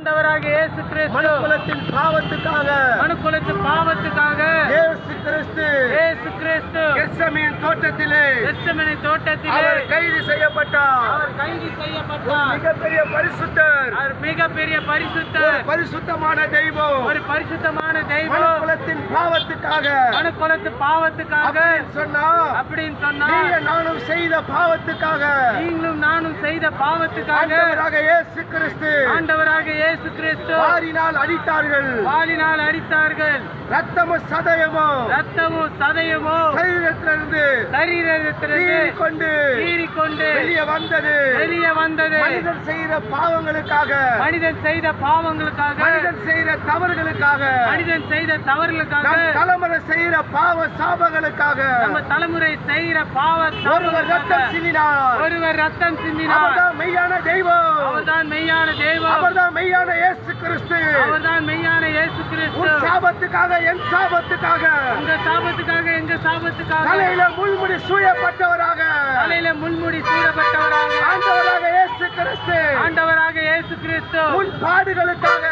ஆண்டவராக இயேசு கிறிஸ்து. மனுக்குலத்தின் பாவத்துக்காக. பாவத்துக்காக. இயேசு கிறிஸ்து. இயேசு கிறிஸ்து. கெத்செமேன் தோட்டத்திலே. கெத்செமனே தோட்டத்திலே. அவர் கைது செய்யப்பட்டார். அவர் கைது செய்யப்பட்டார். மிகப்பெரிய பரிசுத்தர். அவர் மிகப்பெரிய பரிசுத்தர். பரிசுத்தமான தெய்வம். ஒரு பரிசுத்தமான தெய்வம். மனுக்குலத்தின் பாவத்துக்காக. பாவத்துக்காக. சொன்னா அப்படின்னு சொன்னா நானும் செய்த பாவத்துக்காக. நீங்களும் நானும் செய்த பாவத்துக்காக. ஆண்டவராக இயேசு கிறிஸ்து. ஆண்டவராக இயேசு கிறிஸ்து வாரினால் அடித்தார்கள். வாளினால் அடித்தார்கள். ரத்தமும் சதயமும் ரத்தமும் சதயமும் சரீரத்திலிருந்து சரீரத்திலிருந்து கொண்டு கீறிக்கொண்டு வெளியே வந்தது. வெளியே வந்தது. மனிதன் செய்கிற பாவங்களுக்காக. மனிதன் செய்த பாவங்களுக்காக. மனிதன் செய்கிற தவறுகளுக்காக. மனிதன் செய்த தவறுகளுக்காக. தலைமுறை செய்கிற பாவ சாபங்களுக்காக. நம்ம தலைமுறை செய்கிற பாவ ஒருவர் ரத்தம் சிந்தினார். ஒருவர் ரத்தம் சிந்தினார். மெய்யான தெய்வம். அவர்தான் மெய்யான தெய்வம். அவர்தான் மெய்யான இயேசு கிறிஸ்து. அவர்தான் மெய்யான இயேசு கிறிஸ்து. உன் சாபத்துக்காக என் சாபத்துக்காக. உங்க சாபத்துக்காக எங்க சாபத்துக்காக. தலையில முள்முடி சூழப்பட்டவராக தலையில முன்முடி சூடப்பட்டவராக ஆண்டவராக இயேசு இயேசு கிறிஸ்து. உன் பாடுகளுக்காக.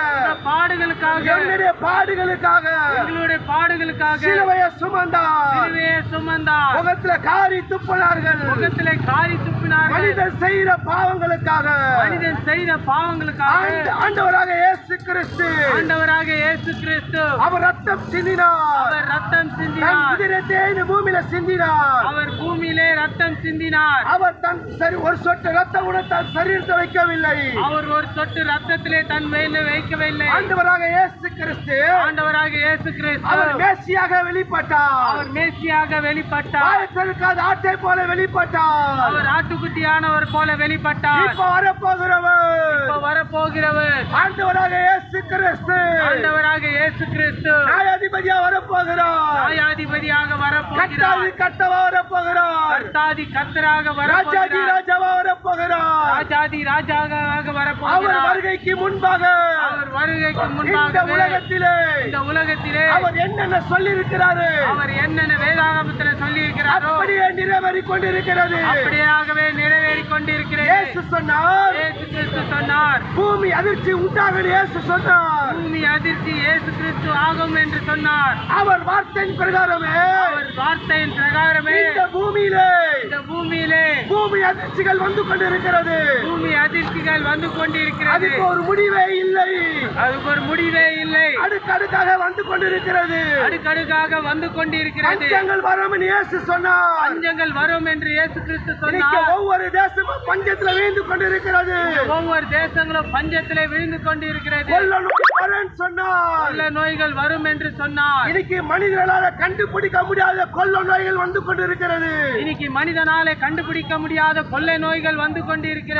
பாடுகளுக்காக. என்னுடைய பாடுகளுக்காக. எங்களுடைய பாடுகளுக்காக. சிலுவையை சுமந்தார். சிலுவையை சுமந்தார். முகத்துல காரி துப்பினார்கள். முகத்திலே காரி துப்பினார்கள். மனிதன் செய்கிற பாவங்களுக்காக. மனிதன் செய்த பாவங்களுக்காக. ஆண்ட- ஆண்டவராக இயேசு கிறிஸ்து. ஆண்டவராக இயேசு கிறிஸ்து. அவர் ரத்தம் சிந்தினார். அவர் ரத்தம் தன் சிந்தினார் உதிரத்தை இந்த பூமியில சிந்தினார். அவர் பூமியிலே ரத்தம் சிந்தினார். அவர் தன் சரி ஒரு சொட்டு ரத்தம் கூட தன் சரீரத்தை வைக்கவில்லை. அவர் ஒரு சொட்டு ரத்தத்திலே தன் மேல வைக்கவில்லை. ஆண்டவராக இயேசு கிறிஸ்து ஆண்டவராக இயேசு கிறிஸ்து. அவர் மேசியாக வெளிப்பட்டார். அவர் மேசியாக வெளிப்பட்டார். ஆயத்திற்காத ஆட்டை போல வெளிப்பட்டார். அவர் ஆட்டுக்குட்டியானவர் போல வெளிப்பட்டார். இப்ப வரப்போகிறவர். இப்ப வரப்போகிறவர். ஆண்டவராக இயேசு கிறிஸ்து ஆண்டவராக இயேசு கிறிஸ்து. நியாயாதிபதியா வரப்போகிறார். நியாயாதிபதியாக வரப்போகிறார். கட்டவா வரப்போகிறார். கர்த்தாதி கர்த்தராக ராஜாதி வரப்போகிறார் ராஜாவா வரப்போகிறார். ராஜாதி ராஜாவாக அவர் வரப்போகிறார் வருகைக்கு முன்பாக அவர் வருகைக்கு இந்த முன்பாகவே உலகத்திலே இந்த உலகத்திலே அவர் என்னென்ன சொல்லி இருக்கிறாரு அவர் என்னென்ன வேதாகமத்துல சொல்லி இருக்கிறாரோ அப்படியே நிறைவேறி கொண்டிருக்கிறது அப்படியாகவே நிறைவேறிக் கொண்டிருக்கிறது இயேசு சொன்னார் இயேசு கிறிஸ்து சொன்னார். பூமி அதிர்ச்சி உண்டாகும் இயேசு சொன்னார். பூமி அதிர்ச்சி இயேசு கிறிஸ்து ஆகும் என்று சொன்னார். அவர் வார்த்தையின் பிரகாரமே. அவர் வார்த்தையின் பிரகாரமே. இந்த பூமியிலே இந்த பூமியிலே பூமி அதிர்ச்சிகள் வந்து கொண்டிருக்கிறது. பூமி அதிர்ச்சிகள் வந்து கொண்டிருக்கிறது. அதுக்கு ஒரு முடிவே இல்லை. அதுக்கு ஒரு முடிவே இல்லை. அடுக்கடுக்காக வந்து கொண்டிருக்கிறது. அடுக்கடுக்காக வந்து கொண்டிருக்கிறது. பஞ்சங்கள் வரும் இயேசு சொன்னார். பஞ்சங்கள் வரும் என்று இயேசு கிறிஸ்து சொன்னார். ஒவ்வொரு தேசமும் பஞ்சத்துல வீழ்ந்து கொண்டிருக்கிறது. ஒவ்வொரு தேசங்களும் பஞ்சத்திலே விழுந்து கொண்டிருக்கிறது. கொள்ள நோய்கள் வரும் என்று சொன்னார். இன்னைக்கு மனிதர்களால கண்டுபிடிக்க முடியாத கொள்ள நோய்கள் வந்து கொண்டிருக்கிறது. இன்னைக்கு மனிதனாலே கண்டுபிடிக்க முடியாத கொள்ளை நோய்கள் வந்து கொண்டிருக்கிறது.